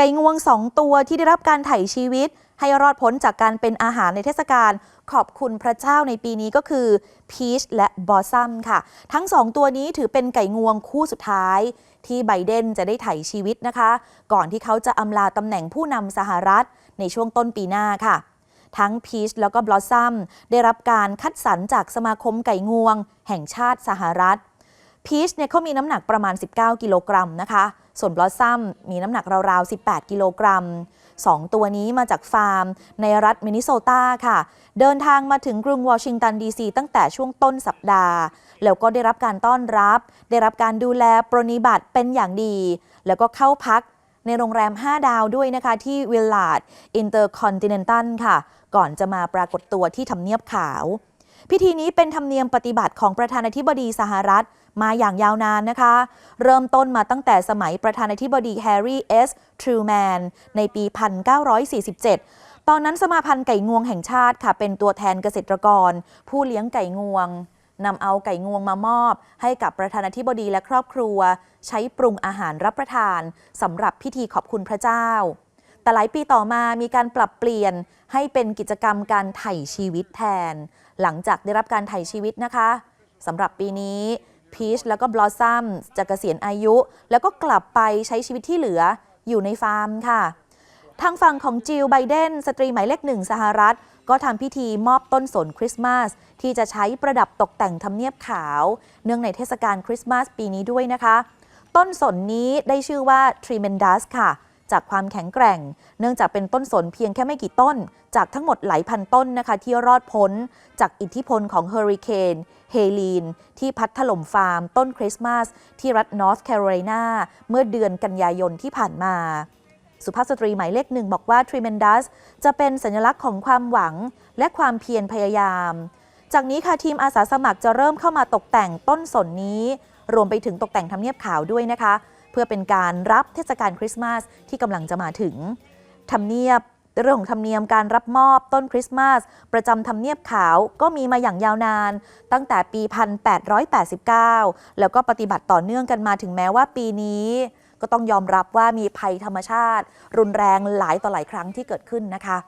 ไก่งวงสองตัวที่ได้รับการไถ่ชีวิต ให้รอดพ้นจากการเป็นอาหารในเทศกาลขอบคุณพระเจ้าในปีนี้ก็คือพีชและบอสซัมค่ะ ทั้งสองตัวนี้ถือเป็นไก่งวงคู่สุดท้าย ที่ไบเดนจะได้ไถ่ชีวิตนะคะ ก่อนที่เขาจะอำลาตำแหน่งผู้นำสหรัฐในช่วงต้นปีหน้าค่ะ ทั้งพีชแล้วก็บลอสซัมได้รับการคัดสรรจากสมาคมไก่งวง แห่งชาติสหรัฐพีชเนี่ยเขามีน้ำหนักประมาณ 19 กิโลกรัมนะคะ ส่วนบลอสซัมมีน้ำหนักราวๆ 18 กิโลกรัม 2 ตัวนี้มาจากฟาร์ม ในรัฐมินนิโซตาค่ะ เดินทางมาถึงกรุงวอชิงตันดีซีตั้งแต่ช่วงต้นสัปดาห์ แล้วก็ได้รับการต้อนรับ ได้รับการดูแลปรนนิบัติเป็นอย่างดี แล้วก็เข้าพักในโรงแรม 5 ดาวด้วยนะคะ ที่วิลลาร์ดอินเตอร์คอนติเนนตัลค่ะ ก่อนจะมาปรากฏตัวที่ทำเนียบขาว พิธีนี้เป็นธรรมเนียมปฏิบัติของประธานาธิบดีสหรัฐ มาอย่างยาวนานนะคะ เริ่มต้นมาตั้งแต่สมัยประธานาธิบดีแฮร์รี่เอสทรูแมนในปี 1947 ตอนนั้นสมาพันธ์ไก่งวงแห่งชาติค่ะ เป็นตัวแทนเกษตรกร ผู้เลี้ยงไก่งวงนำเอาไก่งวงมามอบ ให้กับประธานาธิบดีและครอบครัว ใช้ปรุงอาหารรับประทานสำหรับพิธีขอบคุณพระเจ้า แต่หลายปีต่อมามีการปรับเปลี่ยนให้เป็นกิจกรรมการไถ่ชีวิตแทน หลังจากได้รับการไถ่ชีวิตนะคะสำหรับปีนี้ พีชแล้วก็บลอสซัมจะเกษียณอายุ แล้วก็กลับไปใช้ชีวิตที่เหลืออยู่ในฟาร์มค่ะ ทางฝั่งของจิลไบเดน สตรีหมายเลขหนึ่งสหรัฐ ก็ทำพิธีมอบต้นสนคริสต์มาส ที่จะใช้ประดับตกแต่งทำเนียบขาว เนื่องในเทศกาลคริสต์มาสปีนี้ด้วยนะคะ ต้นสนนี้ได้ชื่อว่า Tremendous ค่ะ จากความแข็งแกร่ง เนื่องจากเป็นต้นสนเพียงแค่ไม่กี่ต้น จากทั้งหมดหลายพันต้นนะคะที่รอดพ้น จากอิทธิพลของเฮอริเคนเฮลีนที่พัดถล่มฟาร์ม ต้นคริสต์มาส ที่รัฐนอร์ทแคโรไลนาเมื่อเดือนกันยายนที่ผ่านมาสุภาพสตรีหมายเลขหนึ่งบอกว่า Tremendous จะเป็นสัญลักษณ์ของความหวังและความเพียรพยายาม จากนี้ค่ะทีมอาสาสมัครจะเริ่มเข้ามาตกแต่งต้นสนนี้ รวมไปถึงตกแต่งทำเนียบขาวด้วยนะคะ เพื่อเป็นการรับเทศกาลคริสต์มาสที่กำลังจะมาถึงทำเนียบเรื่องของธรรมเนียมการรับมอบต้นคริสต์มาสประจำทำเนียบขาวก็มีมาอย่างยาวนาน ตั้งแต่ปี 1889 แล้วก็ปฏิบัติต่อเนื่องกันมาถึงแม้ว่าปีนี้ ก็ต้องยอมรับว่ามีภัยธรรมชาติ รุนแรงหลายต่อหลายครั้งที่เกิดขึ้นนะคะ